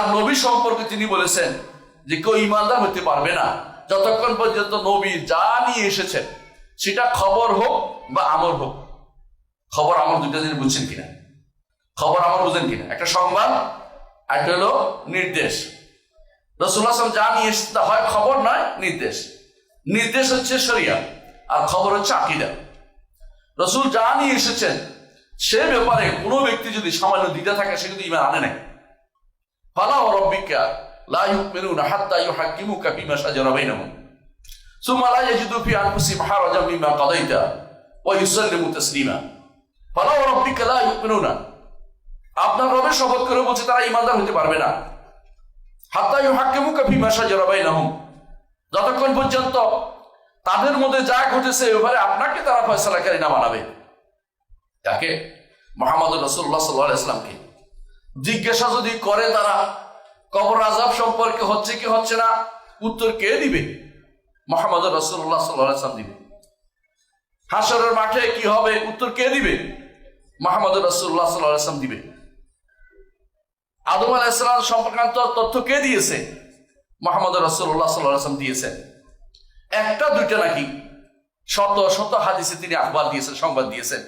তার নবী সম্পর্কে তিনি বলেছেন যে কেউ ইমানদার হতে পারবে না। যতক্ষণ পর্যন্ত নবী যা নিয়ে এসেছেন, সেটা খবর হোক বা আমল হোক। খবর আমল দুইটা জিনিস বুঝছেন কিনা? খবর আমল বুঝেন কিনা? একটা সংবাদ আর একটা হলো নির্দেশ। রসুল্লাহ যা নিয়ে এসেছে তা হয় খবর, নয় নির্দেশ। নির্দেশ হচ্ছে শরিয়া, আর খবর হচ্ছে আকিদা। রসুল যা নিয়ে এসেছেন, সে ব্যাপারে কোনো ব্যক্তি যদি সামান্য দিতে থাকে, সে কিন্তু ইমান আনে নাই। ফালা আপনার রবের শপথ করে বলছে, তারা ইমানদার হতে পারবে না। হাত্তা ইউহাক্কিমুকা ফিমা শাজারা বাইনাহুম। যতক্ষণ পর্যন্ত তাদের মধ্যে যা ঘটেছে, এবারে আপনাকে তারা ফয়সালাকারী না বানাবে। তাকে মোহাম্মদ রসুল্লাহ সাল্লাহ ইসলামকে জিজ্ঞাসা যদি করে তারা, কবর আজাব সম্পর্কে হচ্ছে কি হচ্ছে না, উত্তর কে দিবে? মোহাম্মদ রসুল্লাহ সাল্লাহ ইসলাম দিবে। হাসরের মাঠে কি হবে, উত্তর কে দিবে? মোহাম্মদ রসুল্লাহ সাল্লাহ ইসলাম দিবে। আদম আলাইসালাম সম্পর্কান্ত তথ্য কে দিয়েছে? মোহাম্মদ রসুল্লাহ সাল্লাহ ইসলাম দিয়েছেন। একটা, দুইটা নাকি? শত শত হাদিসে তিনি আহ্বান দিয়েছেন, সংবাদ দিয়েছেন।